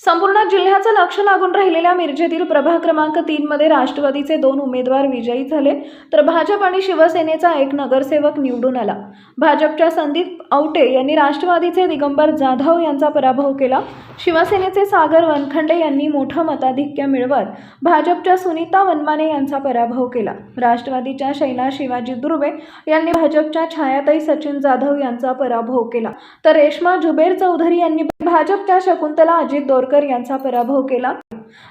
संपूर्ण जिल्ह्याचं लक्ष लागून राहिलेल्या मिरजेतील प्रभाग क्रमांक तीन मध्ये राष्ट्रवादीचे दोन उमेदवार विजयी झाले तर भाजप आणि शिवसेनेचा एक नगरसेवक निवडून आला. भाजपच्या संदीप आवटे यांनी राष्ट्रवादीचे दिगंबर जाधव यांचा पराभव केला. शिवसेनेचे सागर वनखंडे यांनी मोठं मताधिक्य मिळवत भाजपच्या सुनीता वनमाने यांचा पराभव केला. राष्ट्रवादीच्या शैला शिवाजी दुर्वे यांनी भाजपच्या छायाताई सचिन जाधव यांचा पराभव केला. तर रेश्मा जुबेर चौधरी यांनी भाजपच्या शकुंतला अजित दोरकर यांचा पराभव केला.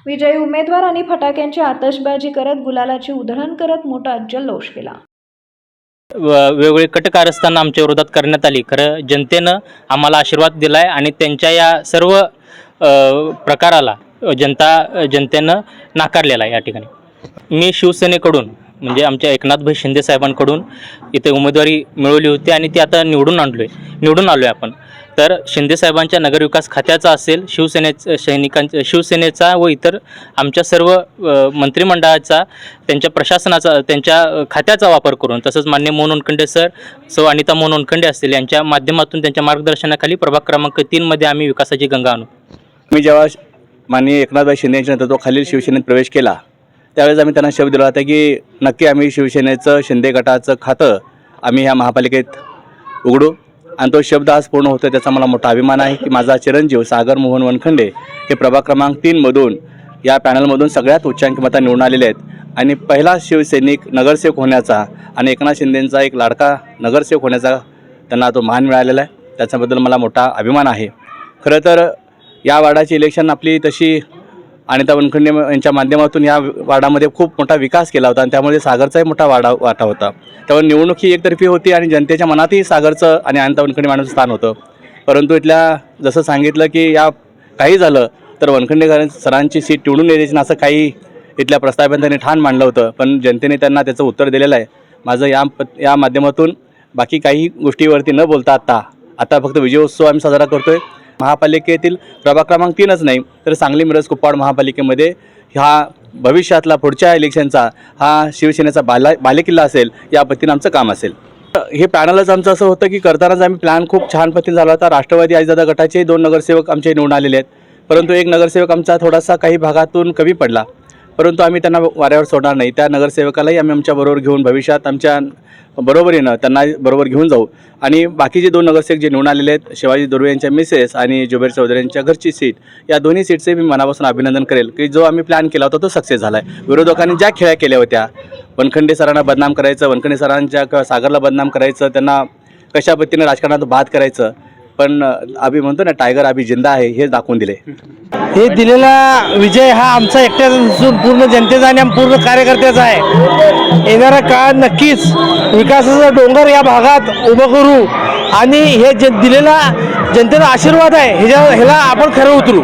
विजयी उमेदवार आणि फटाक्यांची आतषबाजी करत गुलालाची उधळण करत मोठा जल्लोष केला. व- वेगवेगळी कटकारस्थानं आमच्या विरोधात करण्यात आली. खरं जनतेनं आम्हाला आशीर्वाद दिला आहे आणि त्यांच्या या सर्व प्रकाराला जनता जनतेनं नाकारलेला आहे या ठिकाणी. मी शिवसेनेकडून म्हणजे आमच्या एकनाथभाई शिंदे साहेबांकडून इथे उमेदवारी मिळवली होती आणि ती आता निवडून आणलो आहे निवडून आलो आहे आपण. तर शिंदे साहेबांच्या नगरविकास खात्याचा असेल शिवसेने सैनिकांचा शिवसेनेचा व इतर आमच्या सर्व मंत्रिमंडळाचा त्यांच्या प्रशासनाचा त्यांच्या खात्याचा वापर करून तसंच मान्य मोहन उनखंडे सर सौ अनिता मोहन उनखंडे असतील यांच्या माध्यमातून त्यांच्या मार्गदर्शनाखाली प्रभाग क्रमांक तीनमध्ये आम्ही विकासाची गंगा आणू. मी जेव्हा माननीय एकनाथभाई शिंदे यांच्या नेतृत्वाखालील शिवसेनेत प्रवेश केला त्यावेळेस आम्ही त्यांना शब्द दिला होता की नक्की आम्ही शिवसेनेचं शिंदे गटाचं खातं आम्ही ह्या महापालिकेत उघडू. आणि तो शब्द आज पूर्ण होतो त्याचा मला मोठा अभिमान आहे की माझा चिरंजीव सागर मोहन वनखंडे हे प्रभाग क्रमांक तीनमधून या पॅनलमधून सगळ्यात उच्चांकी मता निवडून आलेले आहेत. आणि पहिला शिवसैनिक नगरसेवक होण्याचा आणि एकनाथ शिंदेंचा एक लाडका नगरसेवक होण्याचा त्यांना तो मान मिळालेला आहे. त्याच्याबद्दल मला मोठा अभिमान आहे. खरं तर या वार्डाची इलेक्शन आपली तशी अनिता वनखंडे यांच्या माध्यमातून या वाडामध्ये खूप मोठा विकास केला होता आणि त्यामुळे सागरचाही मोठा वाडा वाटा होता. त्यामुळे निवडणूक ही एकतर्फी होती आणि जनतेच्या मनातही सागरचं आणि अनिता वनखंडे मॅडमचं स्थान होतं. परंतु इथल्या जसं सांगितलं की या काही झालं तर वनखंडे सरांची सीट निवडून येण्याची असं काही इथल्या प्रस्तावात ठाण मांडलं होतं. पण जनतेने त्यांना त्याचं उत्तर दिलेलं आहे. माझं या प- या माध्यमातून बाकी काही गोष्टीवरती न बोलता आत्ता आता फक्त विजयोत्सव आम्ही साजरा करतो आहे महापालिकेतील प्रभाग क्रमांक तीनच नाही तर सांगली मिरज कुप्पाड महापालिकेमध्ये हा भविष्यातला पुढच्या इलेक्शनचा हा शिवसेनेचा बाला बालेकिल्ला असेल या पद्धतीनं आमचं काम असेल. हे पॅनलच आमचं असं होतं की करतानाच आम्ही प्लॅन खूप छान पद्धतीने झाला होता. राष्ट्रवादी आजीदादा गटाचे दोन नगरसेवक आमचे निवडून आलेले आहेत. परंतु एक नगरसेवक आमचा थोडासा काही भागातून कमी पडला. परंतु आम्ही त्यांना वाऱ्यावर सोडणार नाही. त्या नगरसेवकालाही आम्ही आमच्या बरोबर घेऊन भविष्यात आमच्या बरोबरीनं त्यांना बरोबर घेऊन जाऊ. आणि बाकीचे दोन नगरसेवक जे निवडून आलेले आहेत शिवाजी दुर्वे यांच्या मिसेस आणि जुबेर चौधरी यांच्या घरची सीट या दोन्ही सीटचे मी मनापासून अभिनंदन करेल की जो आम्ही प्लॅन केला होता तो सक्सेस झाला आहे विरोधकांनी ज्या खेळ्या केल्या होत्या वनखंडे सरांना बदनाम करायचं वनखंडे सरांच्या किंवा सागरला बदनाम करायचं त्यांना कशा पद्धतीने राजकारणात बाद करायचं पण आम्ही म्हणतो ना टायगर आम्ही जिंदा आहे हे दाखवून दिले. हे दिलेला विजय हा आमचा एकट्याचा नसून पूर्ण जनतेचा आणि पूर्ण कार्यकर्त्याचा आहे. येणारा काळ नक्कीच विकासाचा डोंगर या भागात उभं करू आणि हे जे दिलेला जनतेचा आशीर्वाद आहे ह्याच्या ह्याला आपण खरं उतरू.